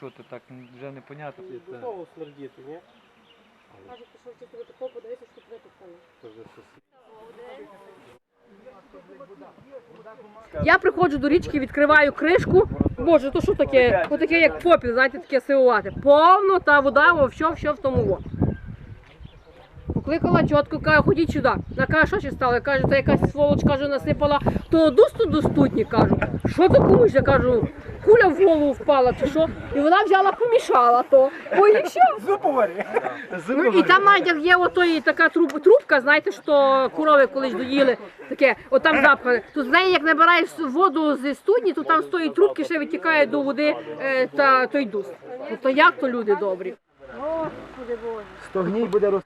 чути, так вже непонятно. До того смердіти, ні? Кажуть, пішов чистити тако, подивися, що витоптано. Це. Я приходжу до річки, відкриваю кришку. Боже, то що таке? Отаке як попіл, знаєте, таке сивувати. Повно та вода, во що в тому. во. Покликала чітко, каже, ходіть сюди. Вона каже, що ще стало? Каже, та якась сволоч каже, насипала, то дусту достутні, кажу. Що то комусь? Я кажу, куля в голову впала чи що. І вона взяла, помішала то. Ой, і що? Ну, і там навіть як є ото і така труб, трубка, знаєте, що корови колись доїли, таке, от там запхане. То з неї, як набираєш воду зі студні, то там з тої трубки ще витікає до води е, та той дуст. Тобто як то люди добрі? Господи Боже. Стогній буде роз...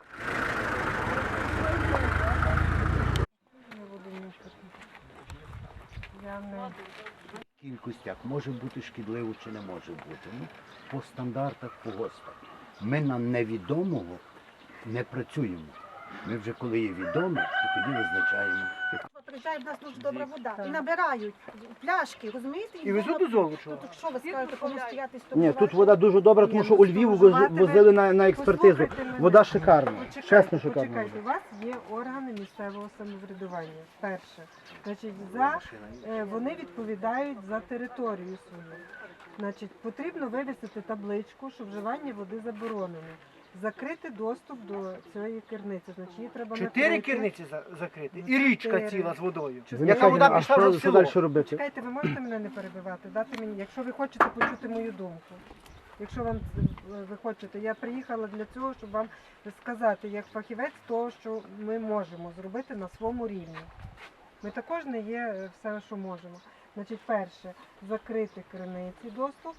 кількостях може бути шкідливо чи не може бути. Ну, по стандартах по ГОСТах. Ми на невідомого не працюємо. Ми вже коли є відоме, то тоді визначаємо. Приїжджає в нас дуже добра вода. І набирають пляшки, розумієте? І везуть до Золочева. Тут що ви скажете, кому стояти з Ні, тут вода дуже добра, тому що у Львів воз- возили на, на експертизу. Вода шикарна, чесно шикарна. Почекайте, у вас є органи місцевого самоврядування. Перше, значить, за е, вони відповідають за територію свою. Значить, потрібно вивісити табличку, що вживання води заборонено. Закрити доступ до цієї керниці. Значить, її треба Чотири накрити. керниці за- закриті і Ну, річка чотири. ціла з водою. Яка вода пішла вже село. далі робити? Чекайте, ви можете мене не перебивати, дати мені, якщо ви хочете почути мою думку. Якщо вам е, ви хочете, я приїхала для цього, щоб вам сказати, як фахівець, того, що ми можемо зробити на своєму рівні. Ми також не є е, все, що можемо. Значить, перше, закрити криниці доступ,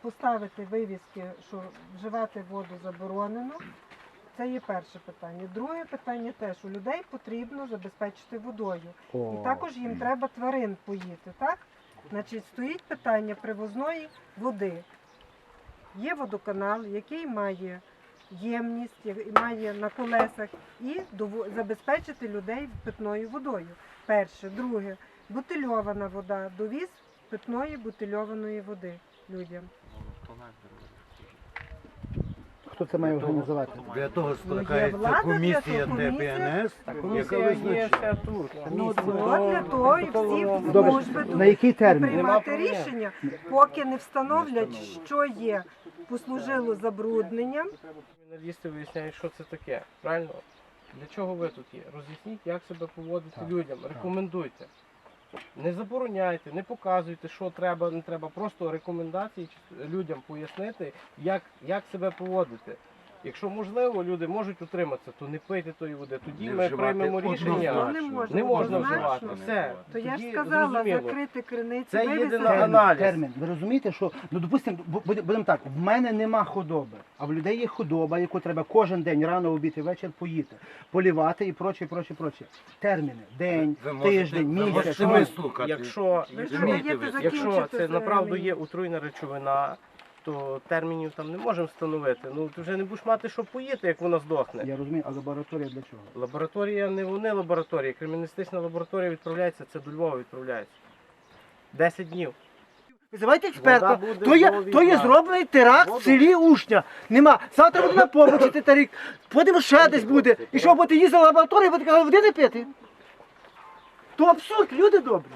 поставити вивіски, що вживати воду заборонено. Це є перше питання. Друге питання теж у людей потрібно забезпечити водою. І також їм треба тварин поїти, так? Значить, стоїть питання привозної води. Є водоканал, який має ємність, має на колесах і забезпечити людей питною водою. Перше. Друге, бутильована вода, довіз питної бутильованої води людям. Хто це має організувати? Для того Ну, скликається комісія для ДПНС, яка Комісія визначає. Ну, от для того і всі Добре, служби на який термін? приймати рішення, поки не встановлять, що є послужило забрудненням. Журналісти виясняють, що це таке. Правильно? Для чого ви тут є? Роз'ясніть, як себе поводити людям, рекомендуйте. Не забороняйте, не показуйте, що треба, не треба. Просто рекомендації людям пояснити, як, як себе поводити. Якщо можливо, люди можуть утриматися, то не пийте тої води. Тоді Не ми вживати приймемо рішення. однозначно. Не можна, Не можна однозначно. вживати. Все. То я ж Тоді сказала, зрозуміло. закрити криниці, Це вивезти. єдина Термін, аналіз. термін. Ви розумієте, що ну допустимо, будемо так, в мене нема худоби, а в людей є худоба, яку треба кожен день рано, обід і вечір поїти, полівати і проче, проче, проче. Терміни, день, Ви можете- тиждень, ви місяць. можете вислухати. Якщо, Ви Розумієте даєте ви? Якщо це з направду мені? є отруйна речовина, то термінів там не можемо встановити. Ну ти вже не будеш мати що поїти, як вона здохне. Я розумію, а лабораторія для чого? Лабораторія не вони лабораторія. Криміналістична лабораторія відправляється, це до Львова відправляється. 10 днів. Визивайте експерта. Вода буде То є, до то є зроблений теракт Воду. в селі Ушня. Нема. Завтра буде на побуті ти тарік. Потім ще десь буде. І що, будете їздити в лабораторію, будете казати, води не пити? То абсурд, люди добрі.